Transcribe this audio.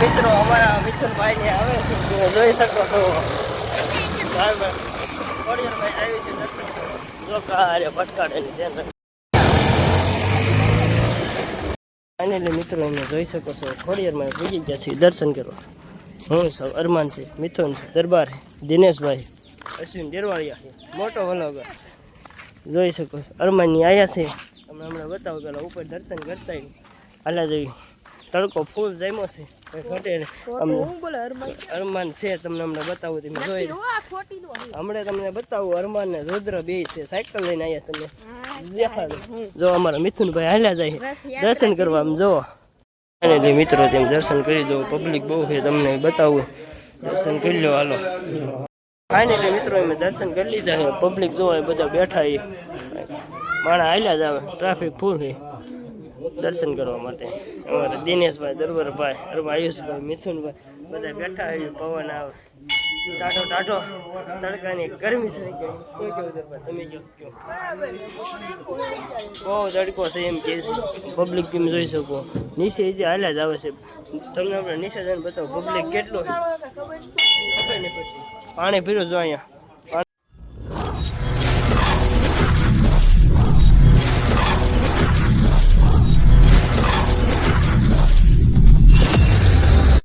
મિત્રો, અમારા મિથુનભાઈ ને આવે છે જોઈ શકો છો. ખોડિયારભાઈ આવ્યું દર્શન ફાઇનલી મિત્રો અમે જોઈ શકો છો, ખોડિયારમાં પૂજી ગયા દર્શન કરવા. હું સૌ અરમાન છે, મિથુન છે, દરબાર દિનેશભાઈ, અશ્વિન ડેરવાળિયા છે, મોટો વલોગ જોઈ શકો છો, અરમાનની આયા છે. અમે હમણાં બતાવો, પેલા ઉપર દર્શન કરતા હાલા જઈ. તડકો ફૂલ જમ્યો છે. ઘટે અરમાન. છે તમને હમણાં બતાવું તમે જોઈ હમણાં તમને બતાવું અરમાન ને રુદ્ર બે છે. સાયકલ લઈને આવ્યા તમને દેખાડો. જો અમારા મિથુનભાઈ હાલ્યા જાય. દર્શન કરવા આમ જો અને જે મિત્રો તેમ દર્શન કરી દો પબ્લિક બહુ છે તમને બતાવું. દર્શન કરી લો હાલો. ફાઇનલી મિત્રો અમે દર્શન કરી લીધા છે. પબ્લિક જોવા બધા બેઠા છે. માણા હાલ્યા જ આવે. ટ્રાફિક ફૂલ છે. દર્શન કરવા માટે. અમારા દિનેશભાઈ, દરબારભાઈ અરબા આયુષભાઈ, મિથુનભાઈ, બધા બેઠા છે પવન આવે. ટાટો ટાટો તડકાની ગરમી દરબાર? તમે. બહુ તડકો છે એમ કે પબ્લિક તમે જોઈ શકો. નીચે જે હાલ્યા જ આવે છે. તમને આપણે નીચે જઈને બતાવો પબ્લિક કેટલો છે? પાણી પીરું જો અહીંયા.